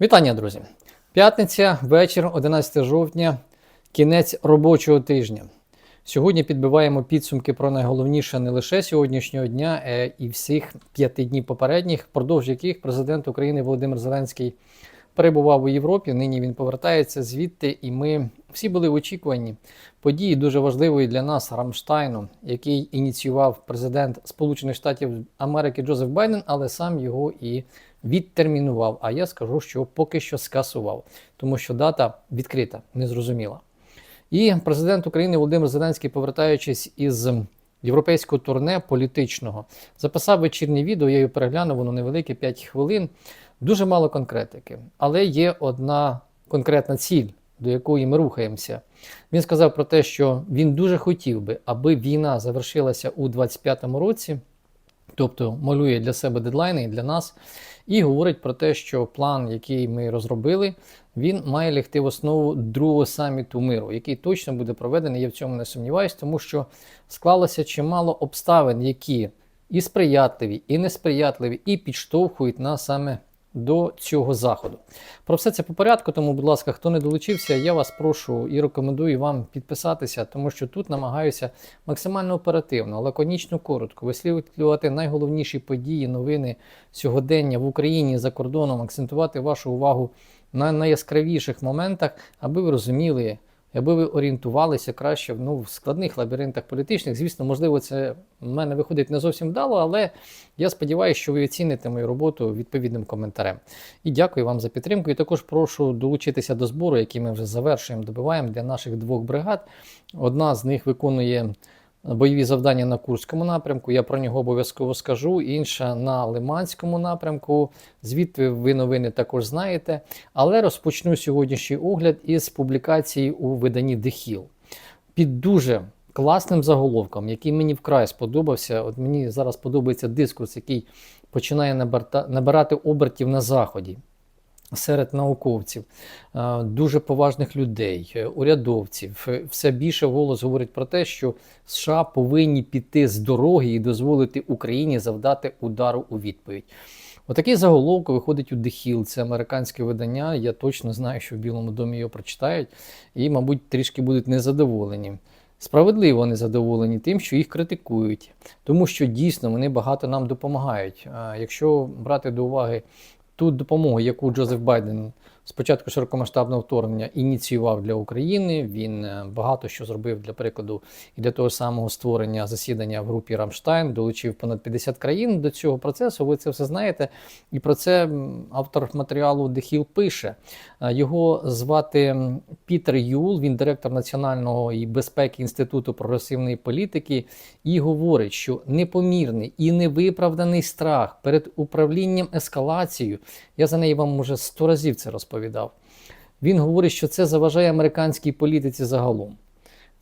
Вітання, друзі! П'ятниця, вечір, 11 жовтня, кінець робочого тижня. Сьогодні підбиваємо підсумки про найголовніше не лише сьогоднішнього дня, а і всіх п'яти днів попередніх, впродовж яких президент України Володимир Зеленський перебував у Європі. Нині він повертається звідти, і ми всі були в очікуванні події дуже важливої для нас Рамштайну, який ініціював президент Сполучених Штатів Америки Джозеф Байден, але сам його і відтермінував. А я скажу, що поки що скасував, тому що дата відкрита, незрозуміла. І президент України Володимир Зеленський, повертаючись із європейського турне політичного, записав вечірнє відео. Я його переглянув, воно невелике, 5 хвилин. Дуже мало конкретики, але є одна конкретна ціль, до якої ми рухаємося. Він сказав про те, що він дуже хотів би, аби війна завершилася у 25-му році, тобто малює для себе дедлайни і для нас, і говорить про те, що план, який ми розробили, він має лягти в основу другого саміту миру, який точно буде проведений. Я в цьому не сумніваюся, тому що склалося чимало обставин, які і сприятливі, і несприятливі, і підштовхують нас саме до цього заходу. Про все це по порядку, тому, будь ласка, хто не долучився, я вас прошу і рекомендую вам підписатися, тому що тут намагаюся максимально оперативно, лаконічно, коротко висвітлювати найголовніші події, новини сьогодення в Україні за кордоном, акцентувати вашу увагу на найяскравіших моментах, аби ви розуміли. Аби ви орієнтувалися краще ну, в складних лабіринтах політичних, звісно, можливо, це в мене виходить не зовсім вдало, але я сподіваюся, що ви оціните мою роботу відповідним коментарем. І дякую вам за підтримку. І також прошу долучитися до збору, який ми вже завершуємо, добиваємо для наших двох бригад. Одна з них виконує бойові завдання на Курському напрямку. Я про нього обов'язково скажу. Інша на Лиманському напрямку. Звідти ви новини також знаєте. Але розпочну сьогоднішній огляд із публікації у виданні Дехіл. Під дуже класним заголовком, який мені вкрай сподобався. От мені зараз подобається дискурс, який починає набирати обертів на заході серед науковців, е, дуже поважних людей, е, урядовців, е, все більше голос говорить про те, що США повинні піти з дороги і дозволити Україні завдати удару у відповідь. Отакий заголовок виходить у Дехіл, це американське видання. Я точно знаю, що в Білому домі його прочитають, і, мабуть, трішки будуть незадоволені. Справедливо незадоволені тим, що їх критикують, тому що дійсно вони багато нам допомагають. Якщо брати до уваги ту допомогу, яку Джозеф Байден спочатку широкомасштабного вторгнення ініціював для України. Він е, багато що зробив для прикладу і для того самого створення засідання в групі Рамштайн, долучив понад 50 країн до цього процесу. Ви це все знаєте. І про це автор матеріалу Дехіл пише. Е, його звати Пітер Юл, він директор Національного і безпеки інституту прогресивної політики, і говорить, що непомірний і невиправданий страх перед управлінням ескалацією. Я за неї вам уже сто разів це розповідав. Він говорить, що це заважає американській політиці загалом.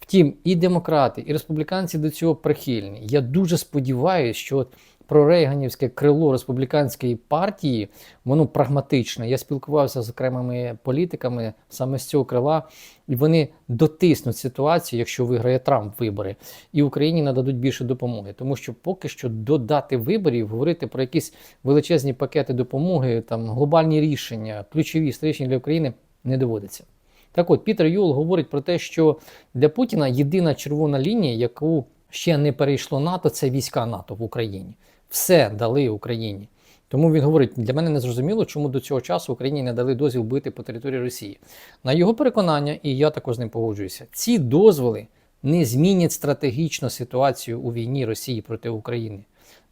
Втім, і демократи, і республіканці до цього прихильні. Я дуже сподіваюся, що прорейганівське крило республіканської партії, воно прагматичне. Я спілкувався з окремими політиками саме з цього крила, і вони дотиснуть ситуацію, якщо виграє Трамп вибори, і Україні нададуть більше допомоги. Тому що поки що до дати виборів говорити про якісь величезні пакети допомоги, там глобальні рішення, ключові стратегічні для України не доводиться. Так от Пітер Юл говорить про те, що для Путіна єдина червона лінія, яку ще не перейшло НАТО, це війська НАТО в Україні все дали Україні. Тому він говорить: для мене не зрозуміло, чому до цього часу Україні не дали дозвіл бити по території Росії. На його переконання, і я також з ним погоджуюся, ці дозволи не змінять стратегічну ситуацію у війні Росії проти України.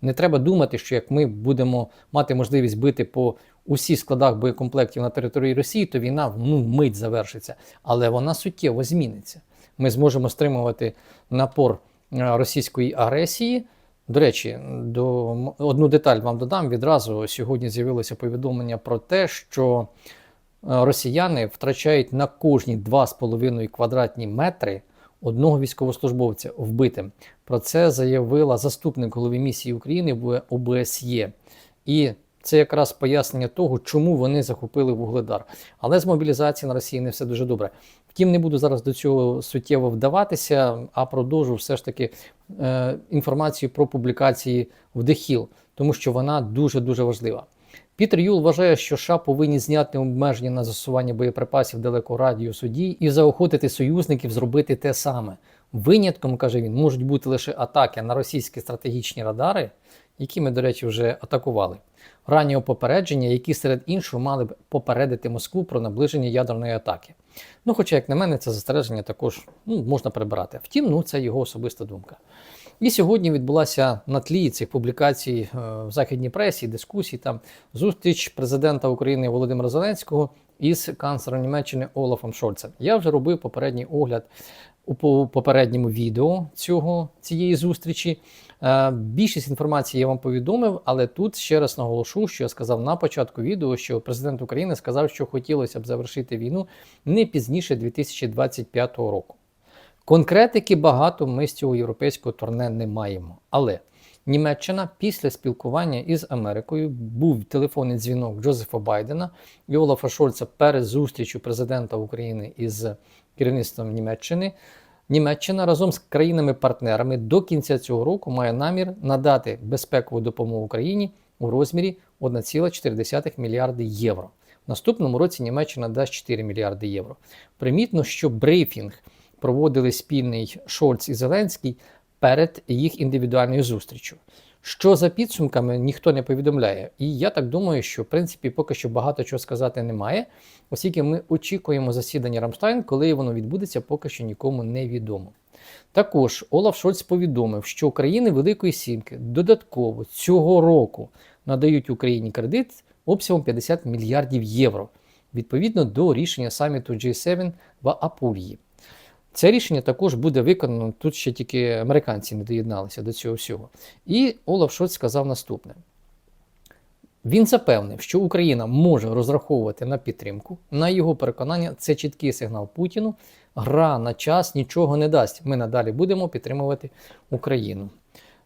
Не треба думати, що як ми будемо мати можливість бити по усіх складах боєкомплектів на території Росії, то війна ну, мить завершиться. Але вона суттєво зміниться. Ми зможемо стримувати напор російської агресії. До речі, до одну деталь вам додам. Відразу сьогодні з'явилося повідомлення про те, що е, росіяни втрачають на кожні 2,5 квадратні метри одного військовослужбовця вбитим. Про це заявила заступник голови місії України в ОБСЄ. І це якраз пояснення того, чому вони захопили Вугледар. Але з мобілізації на Росії не все дуже добре. Втім, не буду зараз до цього суттєво вдаватися, а продовжу все ж таки інформацію про публікації в Дехіл, тому що вона дуже-дуже важлива. Пітер Юл вважає, що США повинні зняти обмеження на застосування боєприпасів далекого радіусу дій і заохотити союзників зробити те саме. Винятком, каже він, можуть бути лише атаки на російські стратегічні радари, які ми, до речі, вже атакували. Раннього попередження, які серед іншого мали б попередити Москву про наближення ядерної атаки. Ну, хоча, як на мене, це застереження також ну, можна прибирати. Втім, ну це його особиста думка. І сьогодні відбулася на тлі цих публікацій е, в західній пресі, дискусій там зустріч президента України Володимира Зеленського із канцлером Німеччини Олафом Шольцем. Я вже робив попередній огляд у попередньому відео цього, цієї зустрічі. Е, Більшість інформації я вам повідомив, але тут ще раз наголошу, що я сказав на початку відео, що президент України сказав, що хотілося б завершити війну не пізніше 2025 року. Конкретики багато ми з цього європейського турне не маємо. Але Німеччина після спілкування із Америкою був телефонний дзвінок Джозефа Байдена і Олафа Шольца перед зустрічю президента України із керівництвом Німеччини. Німеччина разом з країнами-партнерами до кінця цього року має намір надати безпекову допомогу Україні у розмірі 1,4 мільярди євро. В наступному році Німеччина дасть 4 мільярди євро. Примітно, що брифінг проводили спільний Шольц і Зеленський перед їх індивідуальною зустрічю. Що за підсумками ніхто не повідомляє. І я так думаю, що в принципі поки що багато чого сказати немає, оскільки ми очікуємо засідання Рамштайн, коли воно відбудеться, поки що нікому не відомо. Також Олаф Шольц повідомив, що країни Великої Сімки додатково цього року надають Україні кредит обсягом 50 мільярдів євро, відповідно до рішення саміту G7 в Апульї. Це рішення також буде виконано. Тут ще тільки американці не доєдналися до цього всього. І Олаф Шольц сказав наступне: він запевнив, що Україна може розраховувати на підтримку. На його переконання, це чіткий сигнал Путіну. Гра на час нічого не дасть. Ми надалі будемо підтримувати Україну.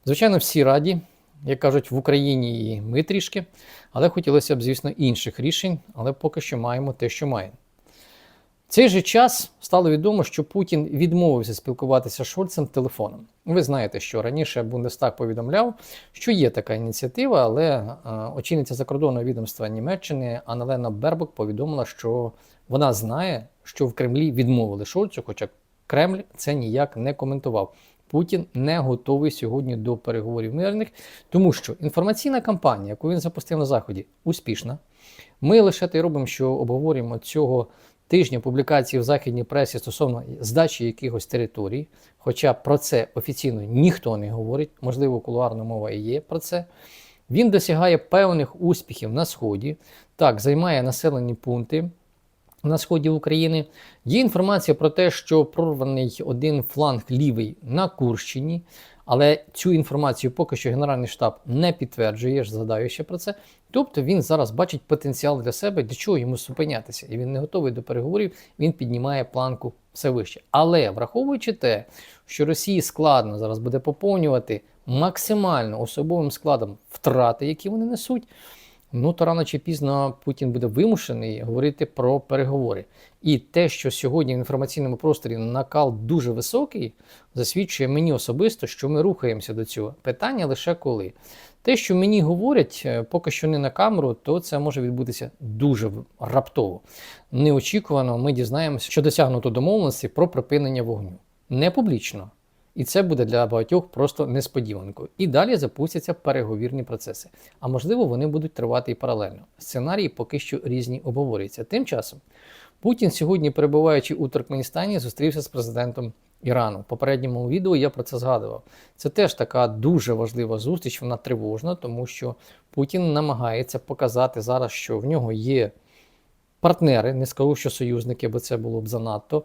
Звичайно, всі раді, як кажуть, в Україні і ми трішки, але хотілося б, звісно, інших рішень, але поки що маємо те, що маємо. В цей же час стало відомо, що Путін відмовився спілкуватися з Шольцем телефоном. Ви знаєте, що раніше Бундестаг повідомляв, що є така ініціатива, але е, очільниця закордонного відомства Німеччини Аналена Бербок повідомила, що вона знає, що в Кремлі відмовили Шольцу, хоча Кремль це ніяк не коментував. Путін не готовий сьогодні до переговорів мирних, тому що інформаційна кампанія, яку він запустив на Заході, успішна. Ми лише те робимо, що обговорюємо цього тижня публікації в західній пресі стосовно здачі якихось територій. Хоча про це офіційно ніхто не говорить, можливо, кулуарна мова і є про це. Він досягає певних успіхів на Сході, так, займає населені пункти на сході України. Є інформація про те, що прорваний один фланг лівий на Курщині, але цю інформацію поки що Генеральний штаб не підтверджує, я ж згадаю ще про це. Тобто він зараз бачить потенціал для себе, для чого йому зупинятися, і він не готовий до переговорів, він піднімає планку все вище. Але враховуючи те, що Росії складно зараз буде поповнювати максимально особовим складом втрати, які вони несуть. Ну, то рано чи пізно Путін буде вимушений говорити про переговори. І те, що сьогодні в інформаційному просторі накал дуже високий, засвідчує мені особисто, що ми рухаємося до цього. Питання лише коли. Те, що мені говорять, е, поки що не на камеру, то це може відбутися дуже раптово. Неочікувано ми дізнаємося, що досягнуто домовленості про припинення вогню. Не публічно. І це буде для багатьох просто несподіванкою. І далі запустяться переговірні процеси. А можливо, вони будуть тривати і паралельно. Сценарії поки що різні обговорюються. Тим часом Путін сьогодні, перебуваючи у Туркменістані, зустрівся з президентом Ірану. В попередньому відео я про це згадував. Це теж така дуже важлива зустріч, вона тривожна, тому що Путін намагається показати зараз, що в нього є партнери, не скажу, що союзники, бо це було б занадто.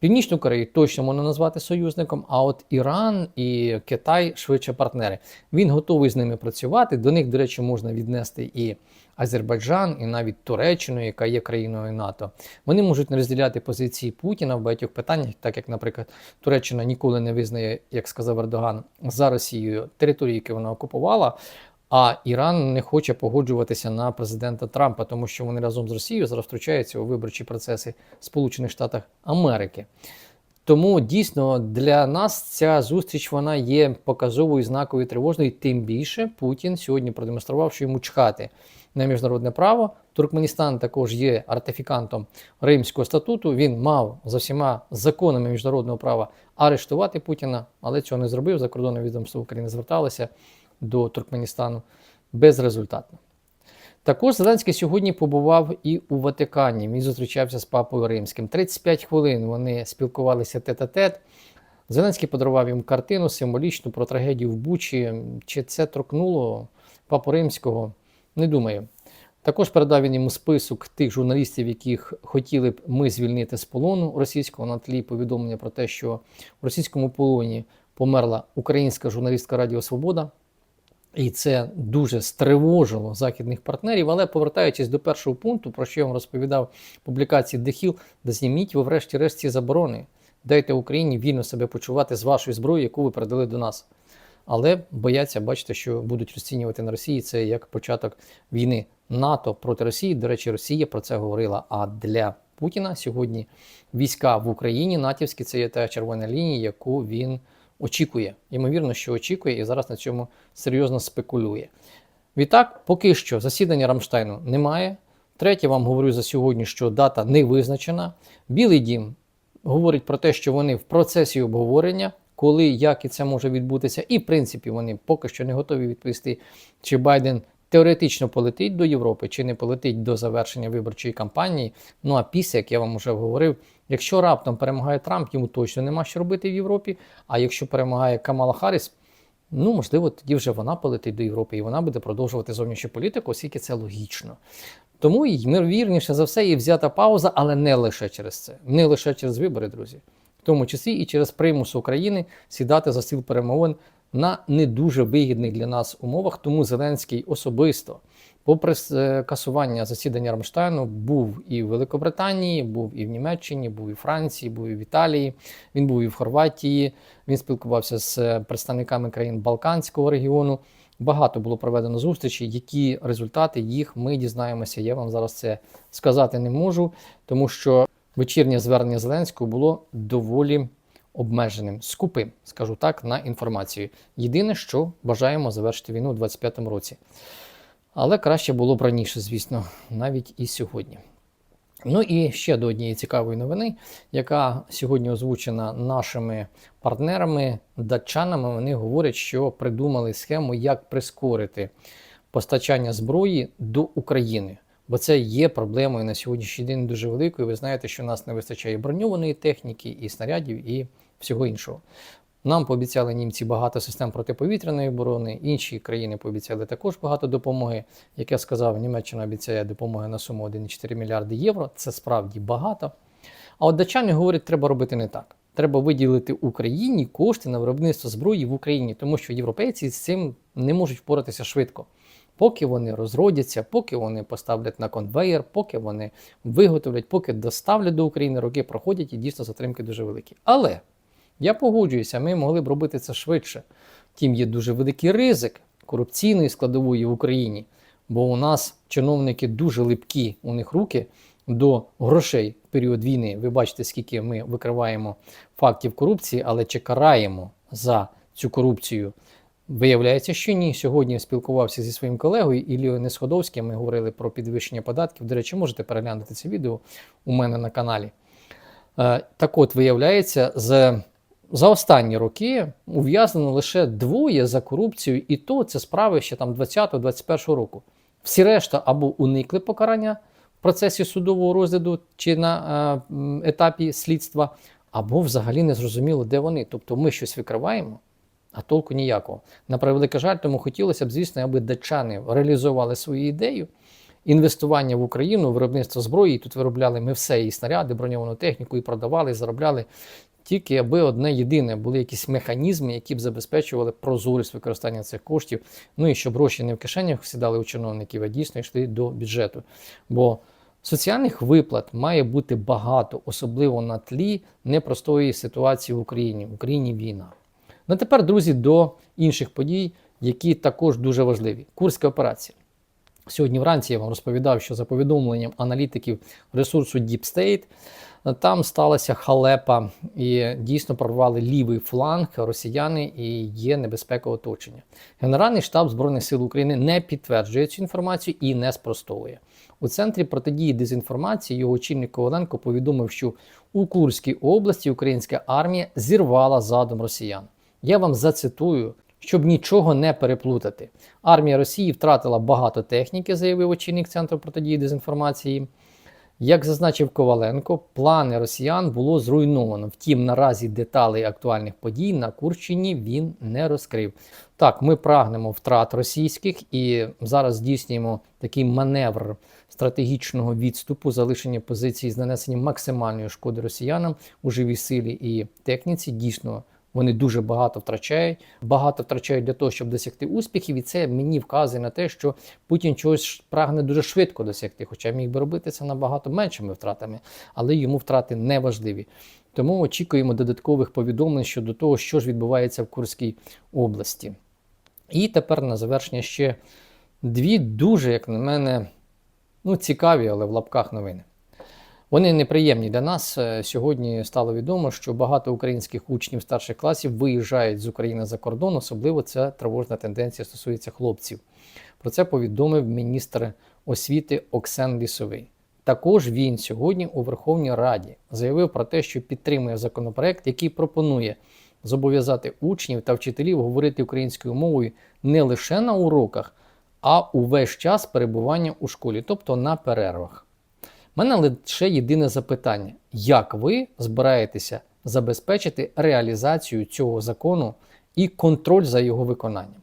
Північну Корею точно можна назвати союзником, а от Іран і Китай швидше партнери. Він готовий з ними працювати. До них, до речі, можна віднести і Азербайджан, і навіть Туреччину, яка є країною НАТО. Вони можуть не розділяти позиції Путіна в багатьох питаннях, так як, наприклад, Туреччина ніколи не визнає, як сказав Ердоган, за Росією території, які вона окупувала. А Іран не хоче погоджуватися на президента Трампа, тому що вони разом з Росією зараз втручаються у виборчі процеси Сполучених Штатів Америки. Тому дійсно для нас ця зустріч вона є показовою знаковою тривожною. Тим більше Путін сьогодні продемонстрував, що йому чхати на міжнародне право. Туркменістан також є ратифікантом Римського статуту. Він мав за всіма законами міжнародного права арештувати Путіна, але цього не зробив. Закордонне відомство України зверталося до Туркменістану безрезультатно. Також Зеленський сьогодні побував і у Ватикані. Він зустрічався з папою Римським. 35 хвилин вони спілкувалися тет-а-тет. Зеленський подарував їм картину символічну про трагедію в Бучі. Чи це торкнуло папу Римського? Не думаю. Також передав він йому список тих журналістів, яких хотіли б ми звільнити з полону російського на тлі повідомлення про те, що в російському полоні померла українська журналістка Радіо Свобода. І це дуже стривожило західних партнерів. Але повертаючись до першого пункту, про що я вам розповідав публікації Дехіл, зніміть ви врешті-решт ці заборони. Дайте Україні вільно себе почувати з вашою зброєю, яку ви передали до нас. Але бояться, бачите, що будуть розцінювати на Росії це як початок війни НАТО проти Росії. До речі, Росія про це говорила. А для Путіна сьогодні війська в Україні натівські це є та червона лінія, яку він очікує. Ймовірно, що очікує, і зараз на цьому серйозно спекулює. Відтак, поки що засідання Рамштайну немає. Третє, вам говорю за сьогодні, що дата не визначена. Білий дім говорить про те, що вони в процесі обговорення, коли, як і це може відбутися, і в принципі вони поки що не готові відповісти, чи Байден теоретично полетить до Європи, чи не полетить до завершення виборчої кампанії. Ну а після, як я вам вже говорив, якщо раптом перемагає Трамп, йому точно нема що робити в Європі. А якщо перемагає Камала Харріс, Ну, можливо, тоді вже вона полетить до Європи і вона буде продовжувати зовнішню політику, оскільки це логічно. Тому ймовірніше за все і взята пауза, але не лише через це, не лише через вибори, друзі, в тому числі і через примус України сідати за стіл перемовин на не дуже вигідних для нас умовах. Тому Зеленський особисто, попри е, касування засідання Рамштайну, був і в Великобританії, був і в Німеччині, був і в Франції, був і в Італії, він був і в Хорватії. Він спілкувався з е, представниками країн Балканського регіону. Багато було проведено зустрічей, які результати їх ми дізнаємося. Я вам зараз це сказати не можу, тому що вечірнє звернення Зеленського було доволі обмеженим, скупим, скажу так, на інформацію. Єдине, що бажаємо завершити війну у 2025 році. Але краще було б раніше, звісно, навіть і сьогодні. Ну і ще до однієї цікавої новини, яка сьогодні озвучена нашими партнерами, датчанами. Вони говорять, що придумали схему, як прискорити постачання зброї до України. Бо це є проблемою на сьогоднішній день дуже великою. Ви знаєте, що в нас не вистачає броньованої техніки, і снарядів, і всього іншого. Нам пообіцяли німці багато систем протиповітряної оборони, інші країни пообіцяли також багато допомоги. Як я сказав, Німеччина обіцяє допомоги на суму 1,4 мільярди євро. Це справді багато. А от датчани говорять, треба робити не так. Треба виділити Україні кошти на виробництво зброї в Україні, тому що європейці з цим не можуть впоратися швидко. Поки вони розродяться, поки вони поставлять на конвейер, поки вони виготовлять, поки доставлять до України, роки проходять і дійсно затримки дуже великі. Але я погоджуюся, ми могли б робити це швидше. Втім, є дуже великий ризик корупційної складової в Україні, бо у нас чиновники дуже липкі, у них руки до грошей в період війни. Ви бачите, скільки ми викриваємо фактів корупції, але чи караємо за цю корупцію. Виявляється, що ні. Сьогодні я спілкувався зі своїм колегою Ілією Несходовським. Ми говорили про підвищення податків. До речі, можете переглянути це відео у мене на каналі. Е, так от, виявляється, з за останні роки ув'язнено лише двоє за корупцію, і то це справи ще там 20-21 року. Всі решта або уникли покарання в процесі судового розгляду чи на е, етапі слідства, або взагалі не зрозуміло, де вони. Тобто ми щось викриваємо, а толку ніякого. На превелике жаль, тому хотілося б, звісно, аби датчани реалізували свою ідею. Інвестування в Україну, виробництво зброї, і тут виробляли ми все, і снаряди, броньовану техніку, і продавали, і заробляли тільки аби одне єдине були якісь механізми, які б забезпечували прозорість використання цих коштів. Ну і щоб гроші не в кишенях сідали у чиновників, а дійсно йшли до бюджету. Бо соціальних виплат має бути багато, особливо на тлі непростої ситуації в Україні. В Україні війна. Ну тепер, друзі, до інших подій, які також дуже важливі. Курська операція. Сьогодні вранці я вам розповідав, що за повідомленням аналітиків ресурсу Deep State, Там сталася халепа і дійсно прорвали лівий фланг росіяни і є небезпека оточення. Генеральний штаб Збройних сил України не підтверджує цю інформацію і не спростовує. У центрі протидії дезінформації його очільник Коваленко повідомив, що у Курській області українська армія зірвала задум росіян. Я вам зацитую, щоб нічого не переплутати. Армія Росії втратила багато техніки, заявив очільник центру протидії дезінформації. Як зазначив Коваленко, плани росіян було зруйновано. Втім, наразі деталей актуальних подій на Курщині він не розкрив. Так, ми прагнемо втрат російських і зараз здійснюємо такий маневр стратегічного відступу, залишення позицій з нанесенням максимальної шкоди росіянам у живій силі і техніці. Дійсно, вони дуже багато втрачають, багато втрачають для того, щоб досягти успіхів, і це мені вказує на те, що Путін чогось прагне дуже швидко досягти, хоча міг би робити це набагато меншими втратами, але йому втрати не важливі. Тому очікуємо додаткових повідомлень щодо того, що ж відбувається в Курській області. І тепер на завершення ще дві дуже, як на мене, ну, цікаві, але в лапках новини. Вони неприємні для нас. Е, Сьогодні стало відомо, що багато українських учнів старших класів виїжджають з України за кордон, особливо ця тривожна тенденція стосується хлопців. Про це повідомив міністр освіти Оксен Лісовий. Також він сьогодні у Верховній Раді заявив про те, що підтримує законопроект, який пропонує зобов'язати учнів та вчителів говорити українською мовою не лише на уроках, а увесь час перебування у школі, тобто на перервах. У мене лише єдине запитання: як ви збираєтеся забезпечити реалізацію цього закону і контроль за його виконанням?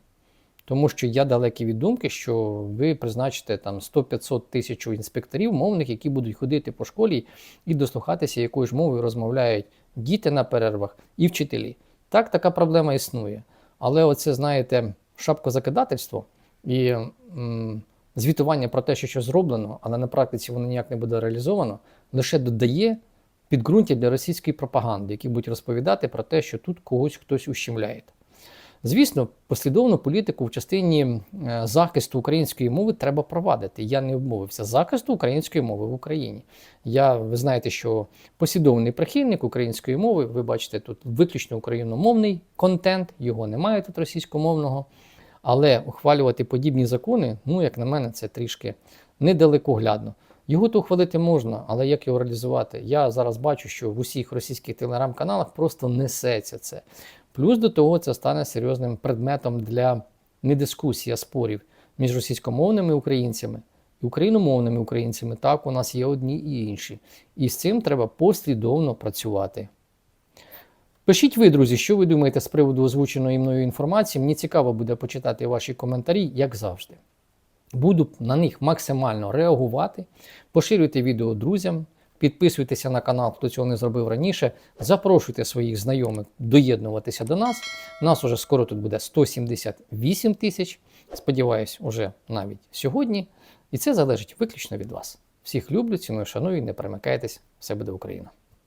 Тому що я далекий від думки, що ви призначите там 100-500 тисяч інспекторів, мовних, які будуть ходити по школі і дослухатися, якою ж мовою розмовляють діти на перервах і вчителі. Так, така проблема існує. Але оце, знаєте, шапкозакидательство і м, звітування про те, що щось зроблено, але на практиці воно ніяк не буде реалізовано, лише додає підґрунтя для російської пропаганди, які будуть розповідати про те, що тут когось хтось ущемляє. Звісно, послідовну політику в частині е, захисту української мови треба провадити. Я не обмовився захисту української мови в Україні. Я ви знаєте, що послідовний прихильник української мови, ви бачите, тут виключно україномовний контент, його немає тут російськомовного. Але ухвалювати подібні закони, ну, як на мене, це трішки недалекоглядно. Його то ухвалити можна, але як його реалізувати? Я зараз бачу, що в усіх російських телеграм-каналах просто несеться це. Плюс до того це стане серйозним предметом для не дискусії, а спорів між російськомовними українцями і україномовними українцями. Так, у нас є одні і інші. І з цим треба послідовно працювати. Пишіть ви, друзі, що ви думаєте з приводу озвученої мною інформації. Мені цікаво буде почитати ваші коментарі, як завжди. Буду на них максимально реагувати. Поширюйте відео друзям, підписуйтеся на канал, хто цього не зробив раніше. Запрошуйте своїх знайомих доєднуватися до нас. Нас уже скоро тут буде 178 тисяч. Сподіваюсь, уже навіть сьогодні. І це залежить виключно від вас. Всіх люблю, ціную, шаную, не перемикайтесь. Все буде Україна!